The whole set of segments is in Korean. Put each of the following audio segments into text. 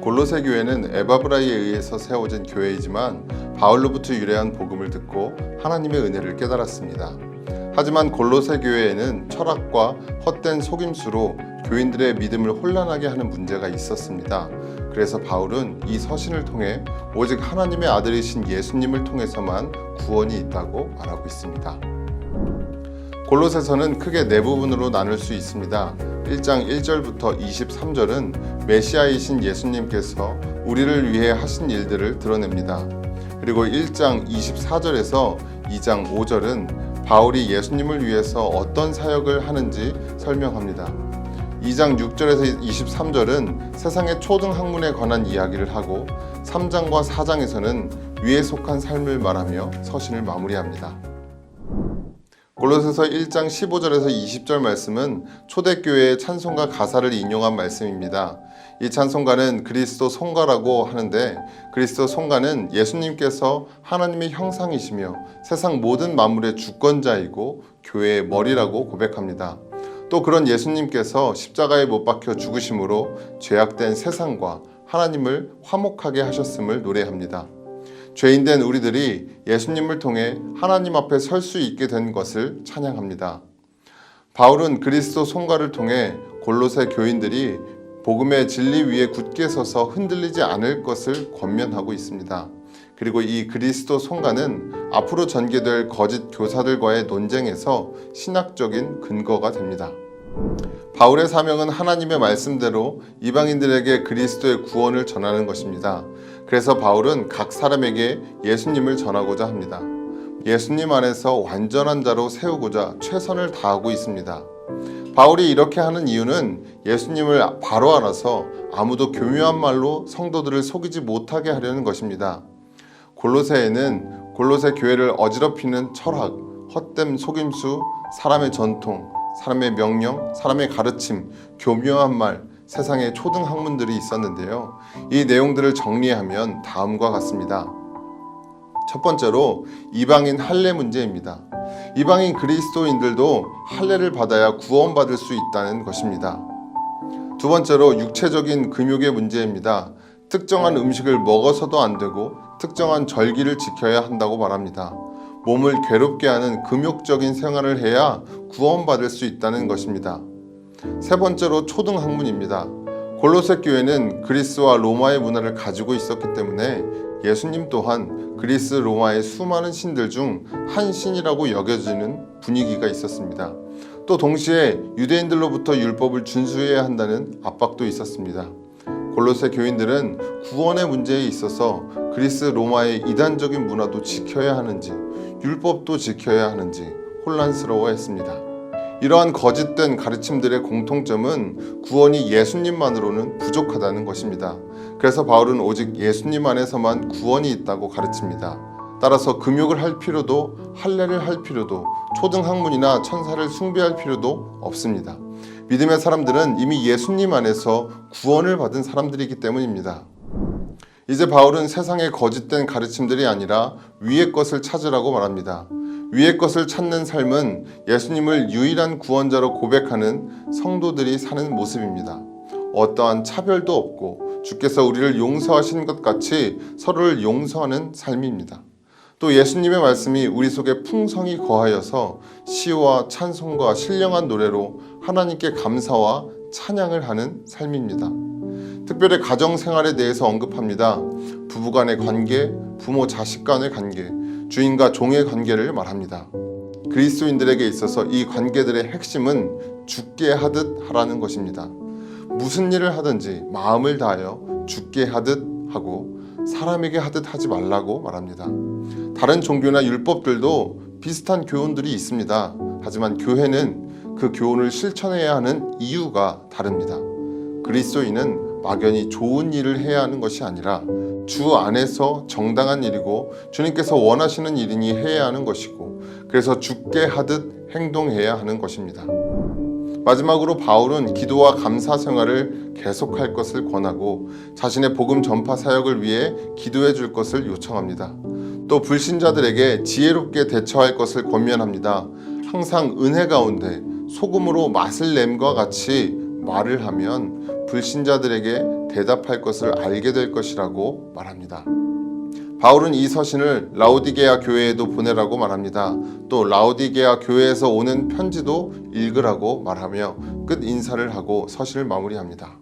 골로새 교회는 에바브라이에 의해서 세워진 교회이지만 바울로부터 유래한 복음을 듣고 하나님의 은혜를 깨달았습니다. 하지만 골로새 교회에는 철학과 헛된 속임수로 교인들의 믿음을 혼란하게 하는 문제가 있었습니다. 그래서 바울은 이 서신을 통해 오직 하나님의 아들이신 예수님을 통해서만 구원이 있다고 말하고 있습니다. 골로새서는 크게 네 부분으로 나눌 수 있습니다. 1장 1절부터 23절은 메시아이신 예수님께서 우리를 위해 하신 일들을 드러냅니다. 그리고 1장 24절에서 2장 5절은 바울이 예수님을 위해서 어떤 사역을 하는지 설명합니다. 2장 6절에서 23절은 세상의 초등 학문에 관한 이야기를 하고 3장과 4장에서는 위에 속한 삶을 말하며 서신을 마무리합니다. 골로새서 1장 15절에서 20절 말씀은 초대교회의 찬송가 가사를 인용한 말씀입니다. 이 찬송가는 그리스도 송가라고 하는데 그리스도 송가는 예수님께서 하나님의 형상이시며 세상 모든 만물의 주권자이고 교회의 머리라고 고백합니다. 또 그런 예수님께서 십자가에 못 박혀 죽으심으로 죄악된 세상과 하나님을 화목하게 하셨음을 노래합니다. 죄인된 우리들이 예수님을 통해 하나님 앞에 설 수 있게 된 것을 찬양합니다. 바울은 그리스도 송가를 통해 골로새 교인들이 복음의 진리 위에 굳게 서서 흔들리지 않을 것을 권면하고 있습니다. 그리고 이 그리스도 송가는 앞으로 전개될 거짓 교사들과의 논쟁에서 신학적인 근거가 됩니다. 바울의 사명은 하나님의 말씀대로 이방인들에게 그리스도의 구원을 전하는 것입니다. 그래서 바울은 각 사람에게 예수님을 전하고자 합니다. 예수님 안에서 완전한 자로 세우고자 최선을 다하고 있습니다. 바울이 이렇게 하는 이유는 예수님을 바로 알아서 아무도 교묘한 말로 성도들을 속이지 못하게 하려는 것입니다. 골로새에는 골로새 교회를 어지럽히는 철학, 헛됨 속임수, 사람의 전통, 사람의 명령, 사람의 가르침, 교묘한 말, 세상의 초등 학문들이 있었는데요. 이 내용들을 정리하면 다음과 같습니다. 첫 번째로 이방인 할례 문제입니다. 이방인 그리스도인들도 할례를 받아야 구원받을 수 있다는 것입니다. 두 번째로 육체적인 금욕의 문제입니다. 특정한 음식을 먹어서도 안 되고 특정한 절기를 지켜야 한다고 말합니다. 몸을 괴롭게 하는 금욕적인 생활을 해야 구원받을 수 있다는 것입니다. 세 번째로 초등 학문입니다. 골로새 교회는 그리스와 로마의 문화를 가지고 있었기 때문에 예수님 또한 그리스 로마의 수많은 신들 중 한 신이라고 여겨지는 분위기가 있었습니다. 또 동시에 유대인들로부터 율법을 준수해야 한다는 압박도 있었습니다. 골로새 교인들은 구원의 문제에 있어서 그리스 로마의 이단적인 문화도 지켜야 하는지 율법도 지켜야 하는지 혼란스러워했습니다. 이러한 거짓된 가르침들의 공통점은 구원이 예수님만으로는 부족하다는 것입니다. 그래서 바울은 오직 예수님 안에서만 구원이 있다고 가르칩니다. 따라서 금욕을 할 필요도 할례를 할 필요도 초등학문이나 천사를 숭배할 필요도 없습니다. 믿음의 사람들은 이미 예수님 안에서 구원을 받은 사람들이기 때문입니다. 이제 바울은 세상의 거짓된 가르침들이 아니라 위의 것을 찾으라고 말합니다. 위의 것을 찾는 삶은 예수님을 유일한 구원자로 고백하는 성도들이 사는 모습입니다. 어떠한 차별도 없고 주께서 우리를 용서하신 것 같이 서로를 용서하는 삶입니다. 또 예수님의 말씀이 우리 속에 풍성히 거하여서 시와 찬송과 신령한 노래로 하나님께 감사와 찬양을 하는 삶입니다. 특별히 가정 생활에 대해서 언급합니다. 부부 간의 관계, 부모 자식 간의 관계, 주인과 종의 관계를 말합니다. 그리스도인들에게 있어서 이 관계들의 핵심은 죽게 하듯 하라는 것입니다. 무슨 일을 하든지 마음을 다하여 죽게 하듯 하고 사람에게 하듯 하지 말라고 말합니다. 다른 종교나 율법들도 비슷한 교훈들이 있습니다. 하지만 교회는 그 교훈을 실천해야 하는 이유가 다릅니다. 그리스도인은 막연히 좋은 일을 해야 하는 것이 아니라 주 안에서 정당한 일이고 주님께서 원하시는 일이니 해야 하는 것이고 그래서 죽게 하듯 행동해야 하는 것입니다. 마지막으로 바울은 기도와 감사 생활을 계속할 것을 권하고 자신의 복음 전파 사역을 위해 기도해 줄 것을 요청합니다. 또 불신자들에게 지혜롭게 대처할 것을 권면합니다. 항상 은혜 가운데 소금으로 맛을 냄과 같이 말을 하면 불신자들에게 대답할 것을 알게 될 것이라고 말합니다. 바울은 이 서신을 라우디게아 교회에도 보내라고 말합니다. 또 라우디게아 교회에서 오는 편지도 읽으라고 말하며 끝 인사를 하고 서신을 마무리합니다.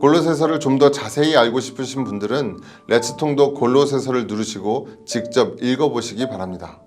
골로새서를 좀 더 자세히 알고 싶으신 분들은 레츠통독 골로새서를 누르시고 직접 읽어보시기 바랍니다.